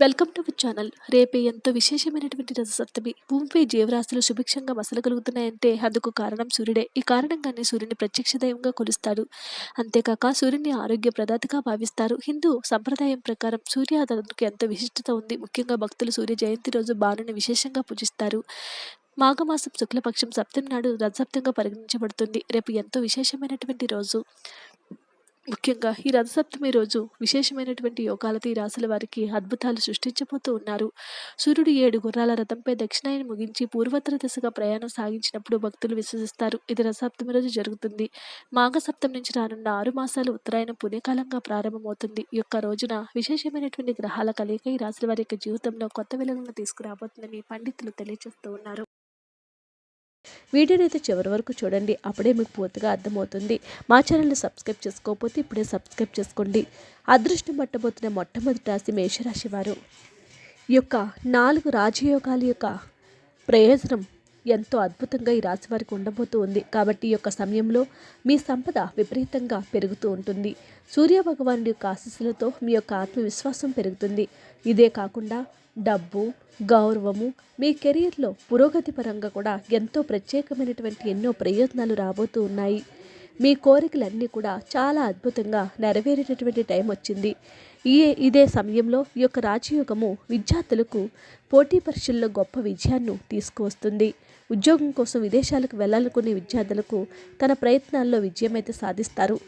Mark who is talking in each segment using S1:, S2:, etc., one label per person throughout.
S1: Welcome to our channel. రేపే ఎంతో విశేషమైనటువంటి రథసప్తమి. భూమిపై జీవరాశులు సుభిక్షంగా మసలగలుగుతున్నాయంటే అందుకు కారణం సూర్యుడే. ఈ కారణంగానే సూర్యుని ప్రత్యక్ష దైవంగా కొలుస్తారు అంతేకాక సూర్యుని ఆరోగ్య ప్రదాతగా భావిస్తారు. హిందూ సంప్రదాయం ప్రకారం సూర్యారాధనకు ఎంతో విశిష్టత ఉంది. ముఖ్యంగా భక్తులు సూర్య జయంతి రోజు బాణుని విశేషంగా పూజిస్తారు. మాఘమాసం శుక్లపక్షం సప్తమి నాడు రథసప్తంగా పరిగణించబడుతుంది. రేపు ఎంతో విశేషమైనటువంటి రోజు. ముఖ్యంగా ఈ రథసప్తమి రోజు విశేషమైనటువంటి యోగాలతో ఈ రాశుల వారికి అద్భుతాలు సృష్టించబోతూ ఉన్నారు. సూర్యుడు ఏడు గుర్రాల రథంపై దక్షిణాయన ముగించి పూర్వోత్తర దిశగా ప్రయాణం సాగించినప్పుడు భక్తులు విశ్వసిస్తారు. ఇది రథసప్తమి రోజు జరుగుతుంది. మాఘ నుంచి రానున్న ఆరు మాసాలు ఉత్తరాయణం పుణ్యకాలంగా ప్రారంభమవుతుంది. ఈ యొక్క రోజున విశేషమైనటువంటి గ్రహాల కలయిక ఈ రాశుల వారి యొక్క జీవితంలో కొత్త వెలుగులను తీసుకురాబోతుందని పండితులు తెలియజేస్తూ ఉన్నారు. వీడియోని అయితే చివరి వరకు చూడండి. అప్పుడే మీకు పూర్తిగా అర్థమవుతుంది. మా ఛానల్ని సబ్స్క్రైబ్ చేసుకోకపోతే ఇప్పుడే సబ్స్క్రైబ్ చేసుకోండి. అదృష్టం పట్టబోతున్న మొట్టమొదటి రాశి మేషరాశి వారు. ఈ యొక్క నాలుగు రాజయోగాల యొక్క ప్రయోజనం ఎంతో అద్భుతంగా ఈ రాశి వారికి ఉండబోతూ ఉంది. కాబట్టి ఈ యొక్క సమయంలో మీ సంపద విపరీతంగా పెరుగుతూ ఉంటుంది. సూర్య భగవానుడి యొక్క ఆశీస్సులతో మీ యొక్క ఆత్మవిశ్వాసం పెరుగుతుంది. ఇదే కాకుండా డబ్బు గౌరవము మీ కెరీర్లో పురోగతి పరంగా కూడా ఎంతో ప్రత్యేకమైనటువంటి ఎన్నో ప్రయత్నాలు రాబోతూ ఉన్నాయి. మీ కోరికలన్నీ కూడా చాలా అద్భుతంగా నెరవేరేటటువంటి టైం వచ్చింది. ఈ ఇదే సమయంలో ఈ యొక్క రాజయోగము విద్యార్థులకు పోటీ పరీక్షల్లో గొప్ప విజయాన్ని తీసుకువస్తుంది. ఉద్యోగం కోసం విదేశాలకు వెళ్ళాలనుకునే విద్యార్థులకు తన ప్రయత్నాల్లో విజయం అయితే సాధిస్తారు.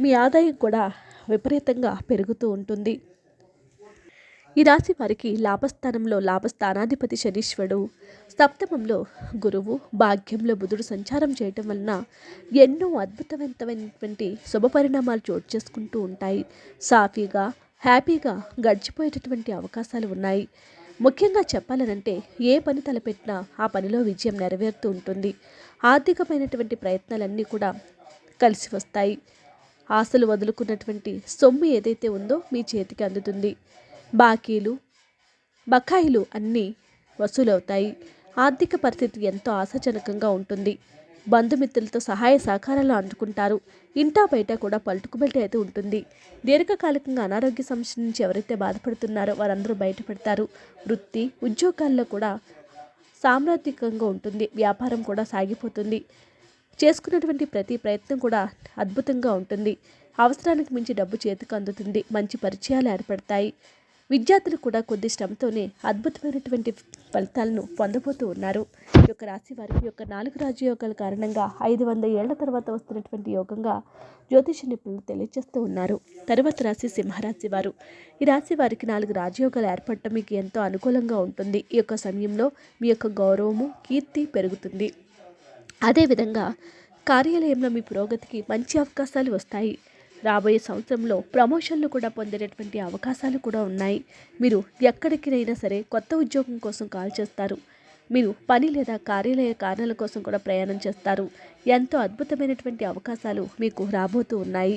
S1: మీ ఆదాయం కూడా విపరీతంగా పెరుగుతూ ఉంటుంది. ఈ రాశి వారికి లాభస్థానంలో లాభస్థానాధిపతి శనీశ్వరుడు. సప్తమంలో గురువు. భాగ్యంలో బుధుడు సంచారం చేయటం వలన ఎన్నో అద్భుతవంతమైనటువంటి శుభ పరిణామాలు చోటు చేసుకుంటూ ఉంటాయి. సాఫీగా హ్యాపీగా గడిచిపోయేటటువంటి అవకాశాలు ఉన్నాయి. ముఖ్యంగా చెప్పాలనంటే ఏ పని తలపెట్టినా ఆ పనిలో విజయం నెరవేరుతూ ఉంటుంది. ఆర్థికమైనటువంటి ప్రయత్నాలన్నీ కూడా కలిసి వస్తాయి. ఆశలు వదులుకున్నటువంటి సొమ్ము ఏదైతే ఉందో మీ చేతికి అందుతుంది. బాకీలు బకాయిలు అన్నీ వసూలవుతాయి. ఆర్థిక పరిస్థితి ఎంతో ఆశాజనకంగా ఉంటుంది. బంధుమిత్రులతో సహాయ సహకారాలు అందుకుంటారు. ఇంటా బయట కూడా పలుకుబెట్టి అయితే ఉంటుంది. దీర్ఘకాలికంగా అనారోగ్య సమస్య నుంచి ఎవరైతే బాధపడుతున్నారో వారందరూ బయటపడతారు. వృత్తి ఉద్యోగాల్లో కూడా సామ్రాజ్యకంగా ఉంటుంది. వ్యాపారం కూడా సాగిపోతుంది. చేసుకున్నటువంటి ప్రతి ప్రయత్నం కూడా అద్భుతంగా ఉంటుంది. అవసరానికి మించి డబ్బు చేతికి అందుతుంది. మంచి పరిచయాలు ఏర్పడతాయి. విద్యార్థులు కూడా కొద్ది శ్రమతోనే అద్భుతమైనటువంటి ఫలితాలను పొందబోతూ ఉన్నారు. ఈ యొక్క రాశి వారికి యొక్క నాలుగు రాజయోగాల కారణంగా ఐదు వందల ఏళ్ళ తర్వాత వస్తున్నటువంటి యోగంగా జ్యోతిష నిపుణులు తెలియజేస్తూ ఉన్నారు. తర్వాత రాశి సింహరాశి వారు. ఈ రాశి వారికి నాలుగు రాజయోగాలు ఏర్పడటం మీకు ఎంతో అనుకూలంగా ఉంటుంది. ఈ యొక్క సమయంలో మీ యొక్క గౌరవము కీర్తి పెరుగుతుంది. అదేవిధంగా కార్యాలయంలో మీ పురోగతికి మంచి అవకాశాలు వస్తాయి. రాబోయే సంవత్సరంలో ప్రమోషన్లు కూడా పొందేటటువంటి అవకాశాలు కూడా ఉన్నాయి. మీరు ఎక్కడికినైనా సరే కొత్త ఉద్యోగం కోసం కాల్ చేస్తారు. మీరు పని లేదా కార్యాలయ కారణాల కోసం కూడా ప్రయాణం చేస్తారు. ఎంతో అద్భుతమైనటువంటి అవకాశాలు మీకు రాబోతూ ఉన్నాయి.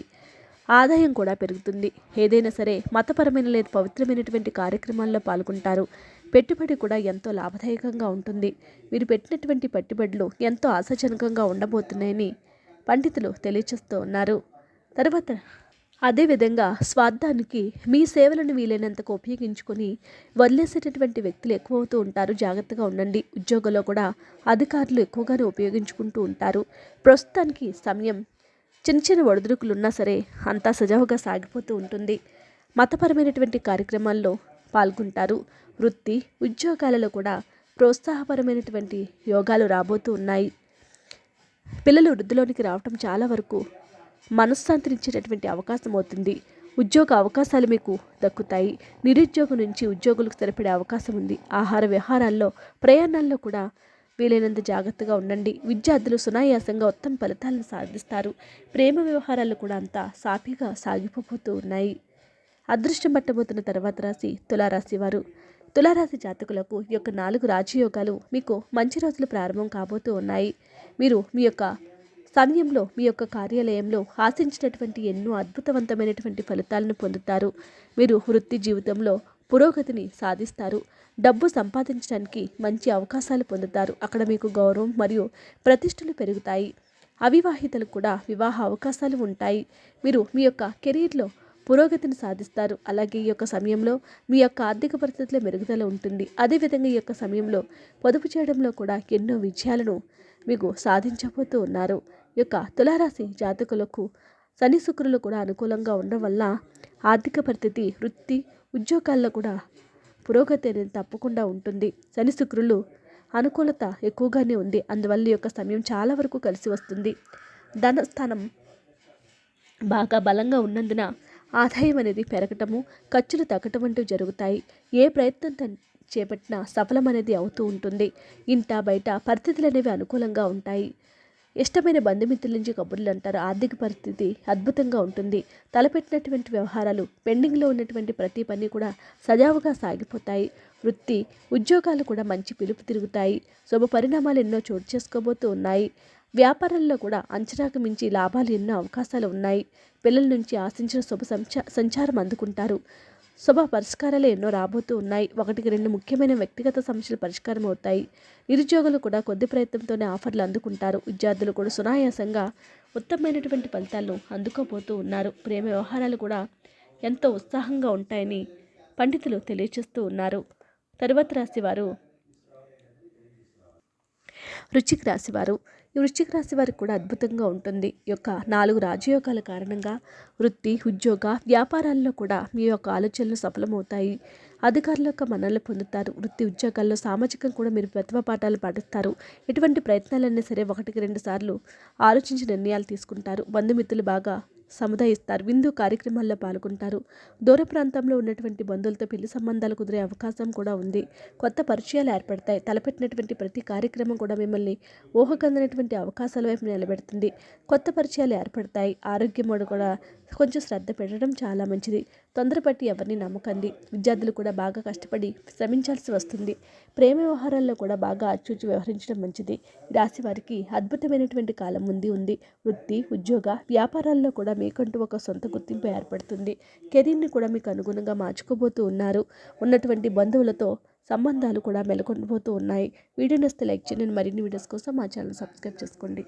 S1: ఆదాయం కూడా పెరుగుతుంది. ఏదైనా సరే మతపరమైన లేదా పవిత్రమైనటువంటి కార్యక్రమాల్లో పాల్గొంటారు. పెట్టుబడి కూడా ఎంతో లాభదాయకంగా ఉంటుంది. మీరు పెట్టినటువంటి పెట్టుబడులు ఎంతో ఆశాజనకంగా ఉండబోతున్నాయని పండితులు తెలియచేస్తూ ఉన్నారు. తర్వాత అదేవిధంగా స్వార్థానికి మీ సేవలను వీలైనంతకు ఉపయోగించుకొని వదిలేసేటటువంటి వ్యక్తులు ఎక్కువ అవుతూ ఉంటారు. జాగ్రత్తగా ఉండండి. ఉద్యోగంలో కూడా అధికారులు ఎక్కువగానే ఉపయోగించుకుంటూ ఉంటారు. ప్రస్తుతానికి సమయం చిన్న చిన్న ఒడిదుడుకులు ఉన్నా సరే అంతా సజావుగా సాగిపోతూ ఉంటుంది. మతపరమైనటువంటి కార్యక్రమాల్లో పాల్గొంటారు. వృత్తి ఉద్యోగాలలో కూడా ప్రోత్సాహపరమైనటువంటి యోగాలు రాబోతూ ఉన్నాయి. పిల్లలు వృద్ధిలోనికి రావటం చాలా వరకు మనశ్శాంతినిచ్చేటటువంటి అవకాశం అవుతుంది. ఉద్యోగ అవకాశాలు మీకు దక్కుతాయి. నిరుద్యోగం నుంచి ఉద్యోగులకు సరిపడే అవకాశం ఉంది. ఆహార వ్యవహారాల్లో ప్రయాణాల్లో కూడా వీలైనంత జాగ్రత్తగా ఉండండి. విద్యార్థులు సునాయాసంగా ఉత్తమ ఫలితాలను సాధిస్తారు. ప్రేమ వ్యవహారాలు కూడా అంతా సాఫీగా సాగిపోతూ ఉన్నాయి. అదృష్టం పట్టబోతున్న తర్వాత రాశి తులారాశి వారు. తులారాశి జాతకులకు ఈ యొక్క నాలుగు రాజయోగాలు మీకు మంచి రోజులు ప్రారంభం కాబోతూ ఉన్నాయి. మీరు మీ యొక్క సమయంలో మీ యొక్క కార్యాలయంలో ఆశించినటువంటి ఎన్నో అద్భుతవంతమైనటువంటి ఫలితాలను పొందుతారు. మీరు వృత్తి జీవితంలో పురోగతిని సాధిస్తారు. డబ్బు సంపాదించడానికి మంచి అవకాశాలు పొందుతారు. అక్కడ మీకు గౌరవం మరియు ప్రతిష్టలు పెరుగుతాయి. అవివాహితలు కూడా వివాహ అవకాశాలు ఉంటాయి. మీరు మీ యొక్క కెరీర్లో పురోగతిని సాధిస్తారు. అలాగే ఈ యొక్క సమయంలో మీ యొక్క ఆర్థిక పరిస్థితుల్లో మెరుగుదల ఉంటుంది. అదేవిధంగా ఈ యొక్క సమయంలో పొదుపు చేయడంలో కూడా ఎన్నో విజయాలను మీకు సాధించబోతూ ఉన్నారు. యొక్క తులారాశి జాతకులకు శని శుక్రులు కూడా అనుకూలంగా ఉండడం వల్ల ఆర్థిక పరిస్థితి వృత్తి ఉద్యోగాల్లో కూడా పురోగతి అనేది తప్పకుండా ఉంటుంది. శని శుక్రులు అనుకూలత ఎక్కువగానే ఉంది. అందువల్ల ఈ యొక్క సమయం చాలా వరకు కలిసి వస్తుంది. ధనస్థానం బాగా బలంగా ఉన్నందున ఆదాయం అనేది పెరగటము ఖర్చులు తగ్గటం వంటివి జరుగుతాయి. ఏ ప్రయత్నం చేపట్టినా సఫలం అనేది అవుతూ ఉంటుంది. ఇంట బయట పరిస్థితులు అనేవి అనుకూలంగా ఉంటాయి. ఇష్టమైన బంధుమిత్రుల నుంచి కబుర్లు అంటారు. ఆర్థిక పరిస్థితి అద్భుతంగా ఉంటుంది. తలపెట్టినటువంటి వ్యవహారాలు పెండింగ్లో ఉన్నటువంటి ప్రతి పని కూడా సజావుగా సాగిపోతాయి. వృత్తి ఉద్యోగాలు కూడా మంచి పిలుపు తిరుగుతాయి. శుభ పరిణామాలు ఎన్నో చోటు చేసుకోబోతూ ఉన్నాయి. వ్యాపారంలో కూడా అంచనాకు మించి లాభాలు ఎన్నో అవకాశాలు ఉన్నాయి. పిల్లల నుంచి ఆశించిన శుభ సంచా సంచారం అందుకుంటారు. శుభ పరిష్కారాలు ఎన్నో రాబోతూ ఉన్నాయి. ఒకటికి రెండు ముఖ్యమైన వ్యక్తిగత సమస్యలు పరిష్కారం అవుతాయి. నిరుద్యోగులు కూడా కొద్ది ప్రయత్నంతోనే ఆఫర్లు అందుకుంటారు. విద్యార్థులు కూడా సునాయాసంగా ఉత్తమమైనటువంటి ఫలితాలను అందుకోబోతూ ఉన్నారు. ప్రేమ వ్యవహారాలు కూడా ఎంతో ఉత్సాహంగా ఉంటాయని పండితులు తెలియచేస్తూ ఉన్నారు. తరువాత రాశివారు రుచికి రాశివారు. వృశ్చిక రాశి వారికి కూడా అద్భుతంగా ఉంటుంది. యొక్క నాలుగు రాజయోగాల కారణంగా వృత్తి ఉద్యోగ వ్యాపారాల్లో కూడా మీ యొక్క ఆలోచనలు సఫలమవుతాయి. అధికారుల యొక్క మన్నలు పొందుతారు. వృత్తి ఉద్యోగాల్లో సామాజికం కూడా మీరు ప్రతిభ పాఠాలు పాటిస్తారు. ఎటువంటి ప్రయత్నాలైనా సరే ఒకటికి రెండు సార్లు ఆలోచించి నిర్ణయాలు తీసుకుంటారు. బంధుమిత్రులు బాగా సముదాయిస్తారు. విందు కార్యక్రమాల్లో పాల్గొంటారు. దూర ప్రాంతంలో ఉన్నటువంటి బంధువులతో పెళ్ళి సంబంధాలు కుదిరే అవకాశం కూడా ఉంది. కొత్త పరిచయాలు ఏర్పడతాయి. తలపెట్టినటువంటి ప్రతి కార్యక్రమం కూడా మిమ్మల్ని ఊహకందనటువంటి అవకాశాల వైపు నిలబెడుతుంది. కొత్త పరిచయాలు ఏర్పడతాయి. ఆరోగ్యం కూడా కొంచెం శ్రద్ధ పెట్టడం చాలా మంచిది. తొందరపట్టి ఎవరిని నమ్మకండి. విద్యార్థులు కూడా బాగా కష్టపడి శ్రమించాల్సి వస్తుంది. ప్రేమ వ్యవహారాల్లో కూడా బాగా అచ్చూచి వ్యవహరించడం మంచిది. రాశి వారికి అద్భుతమైనటువంటి కాలం ఉంది ఉంది. వృత్తి ఉద్యోగ వ్యాపారాల్లో కూడా మీకంటూ ఒక సొంత గుర్తింపు ఏర్పడుతుంది. కెరీర్ని కూడా మీకు అనుగుణంగా మార్చుకోబోతూ ఉన్నారు. ఉన్నటువంటి బంధువులతో సంబంధాలు కూడా మెలకొండిపోతూ ఉన్నాయి. వీడియో నస్తే లైక్ చేయండి. మరిన్ని వీడియోస్ కోసం మా ఛానల్ సబ్స్క్రైబ్ చేసుకోండి.